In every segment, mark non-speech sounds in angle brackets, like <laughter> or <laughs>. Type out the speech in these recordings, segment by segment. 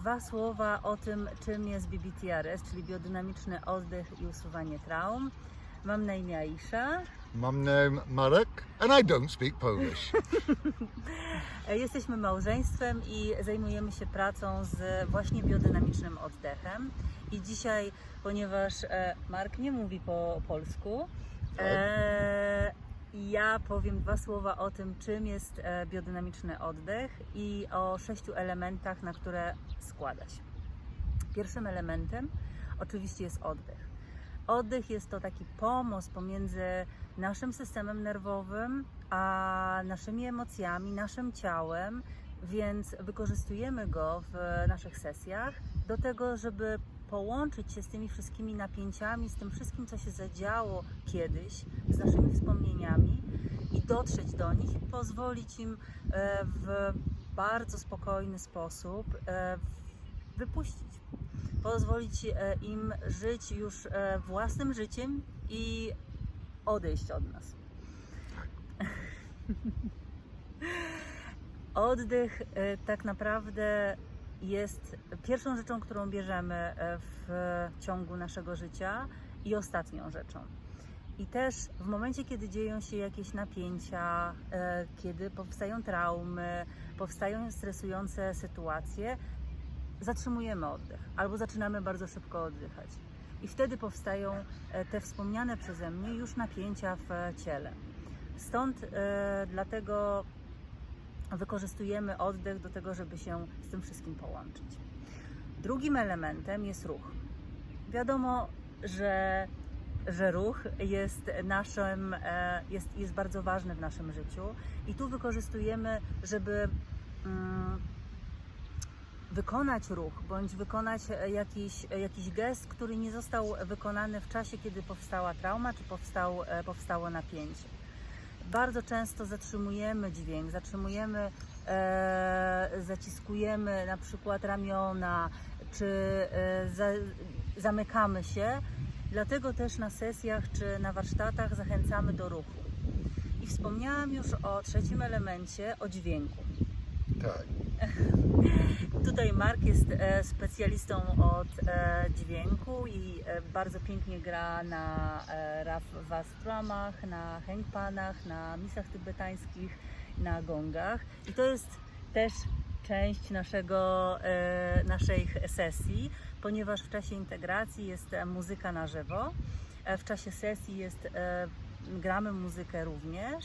dwa słowa o tym, czym jest BBTRS, czyli biodynamiczny oddech i usuwanie traum. Mam na imię Aisha. Mam name Marek, and I don't speak Polish. <laughs> <laughs> Jesteśmy małżeństwem i zajmujemy się pracą z właśnie biodynamicznym oddechem. I dzisiaj, ponieważ e, Mark nie mówi po polsku, Tak. e, ja powiem dwa słowa o tym, czym jest e, biodynamiczny oddech i o sześciu elementach, na które składa się. Pierwszym elementem oczywiście jest oddech. Oddech jest to taki pomost pomiędzy naszym systemem nerwowym a naszymi emocjami, naszym ciałem, więc wykorzystujemy go w naszych sesjach do tego, żeby połączyć się z tymi wszystkimi napięciami, z tym wszystkim, co się zadziało kiedyś, z naszymi wspomnieniami i dotrzeć do nich pozwolić im e, w bardzo spokojny sposób e, wypuścić. Pozwolić e, im żyć już własnym życiem i odejść od nas. <laughs> Oddech tak naprawdę jest pierwszą rzeczą, którą bierzemy w ciągu naszego życia i ostatnią rzeczą. I też w momencie, kiedy dzieją się jakieś napięcia, e, kiedy powstają traumy, powstają stresujące sytuacje, zatrzymujemy oddech albo zaczynamy bardzo szybko oddychać. I wtedy powstają e, te wspomniane przeze mnie już napięcia w ciele. Stąd e, dlatego wykorzystujemy oddech do tego, żeby się z tym wszystkim połączyć. Drugim elementem jest ruch. Wiadomo, że, że ruch jest naszym, e, jest, jest bardzo ważny w naszym życiu i tu wykorzystujemy, żeby mm, wykonać ruch bądź wykonać e, jakiś, e, jakiś gest, który nie został wykonany w czasie, kiedy powstała trauma czy powstał, powstało napięcie. Bardzo często zatrzymujemy dźwięk, zatrzymujemy, e, zaciskujemy na przykład ramiona, czy e, za, zamykamy się. Dlatego też na sesjach czy na warsztatach zachęcamy do ruchu. I wspomniałam już o trzecim elemencie, o dźwięku. Tak. <laughs> Tutaj Mark jest e, specjalistą od e, dźwięku i e, bardzo pięknie gra na raf wastramach, na hengpanach, na misach tybetańskich, na gongach. I to jest też część naszego, e, naszej sesji, ponieważ w czasie integracji jest e, muzyka na żywo, e, w czasie sesji jest, gramy muzykę również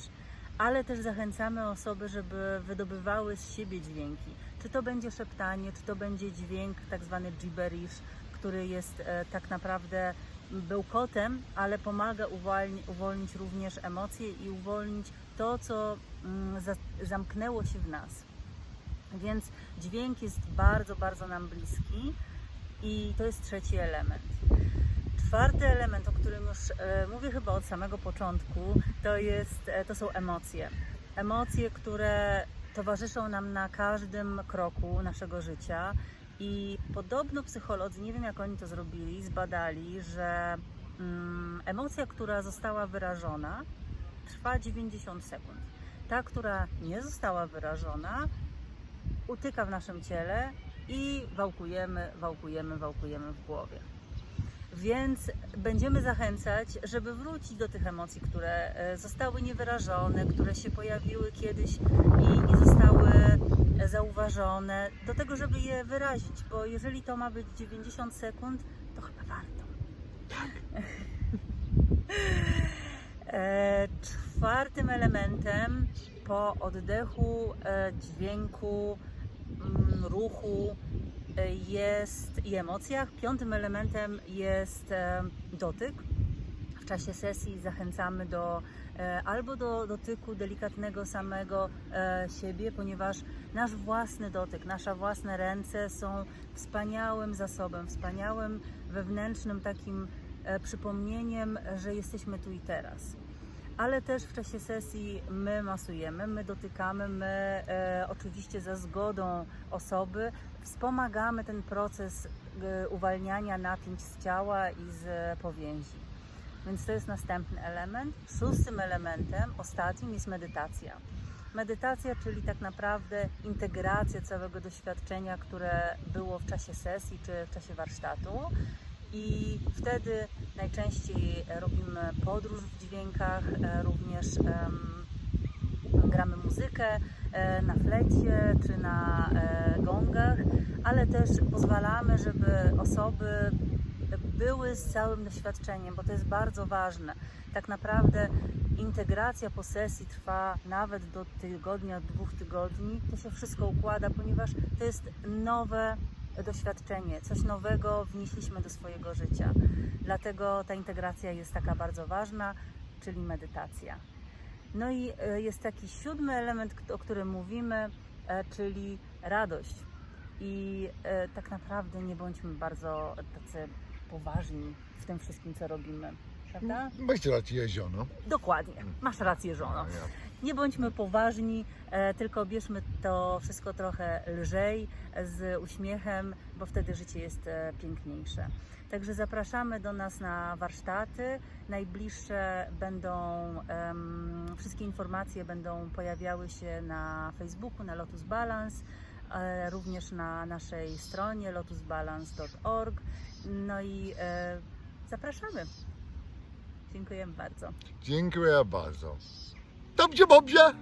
ale też zachęcamy osoby, żeby wydobywały z siebie dźwięki. Czy to będzie szeptanie, czy to będzie dźwięk tak zwany gibberish, który jest tak naprawdę bełkotem, ale pomaga uwolni, uwolnić również emocje i uwolnić to, co mm, za, zamknęło się w nas. Więc dźwięk jest bardzo, bardzo nam bliski i to jest trzeci element. Czwarty element, o którym już e, mówię chyba od samego początku, to, jest, e, to są emocje. Emocje, które towarzyszą nam na każdym kroku naszego życia. I podobno psycholodzy, nie wiem jak oni to zrobili, zbadali, że mm, emocja, która została wyrażona, trwa 90 sekund. Ta, która nie została wyrażona, utyka w naszym ciele i wałkujemy, wałkujemy, wałkujemy w głowie. Więc będziemy zachęcać, żeby wrócić do tych emocji, które e, zostały niewyrażone, które się pojawiły kiedyś i nie zostały e, zauważone, do tego, żeby je wyrazić, bo jeżeli to ma być 90 sekund, to chyba warto. <laughs> E, Czwartym elementem po oddechu, dźwięku, ruchu e, jest i emocjach. Piątym elementem jest e, dotyk. W czasie sesji zachęcamy do e, albo do dotyku delikatnego samego siebie, ponieważ nasz własny dotyk, nasze własne ręce są wspaniałym zasobem, wspaniałym wewnętrznym takim przypomnieniem, że jesteśmy tu i teraz ale też w czasie sesji my masujemy, my dotykamy, my e, oczywiście za zgodą osoby wspomagamy ten proces e, uwalniania napięć z ciała i z powięzi. Więc to jest następny element. Szóstym elementem, ostatnim jest medytacja. Medytacja, czyli tak naprawdę integracja całego doświadczenia, które było w czasie sesji czy w czasie warsztatu. I wtedy najczęściej robimy podróż w dźwiękach, e, również gramy muzykę e, na flecie czy na e, gongach, ale też pozwalamy, żeby osoby były z całym doświadczeniem, bo to jest bardzo ważne. Tak naprawdę integracja po sesji trwa nawet do tygodnia, dwóch tygodni. To się wszystko układa, ponieważ to jest nowe doświadczenie, coś nowego wnieśliśmy do swojego życia. Dlatego ta integracja jest taka bardzo ważna, czyli medytacja. No i e, jest taki siódmy element, o którym mówimy, e, czyli radość. I e, tak naprawdę nie bądźmy bardzo tacy poważni w tym wszystkim, co robimy. Prawda? Macie rację, żono. Dokładnie. Masz rację, żono. Ja. Nie bądźmy poważni, e, tylko bierzmy to wszystko trochę lżej, z uśmiechem, bo wtedy życie jest e, piękniejsze. Także zapraszamy do nas na warsztaty. Najbliższe będą, wszystkie informacje będą pojawiały się na Facebooku, na Lotus Balance, e, również na naszej stronie lotusbalance.org. No i e, zapraszamy. Dziękujemy bardzo. Dziękuję bardzo. Dobrze, Bobże?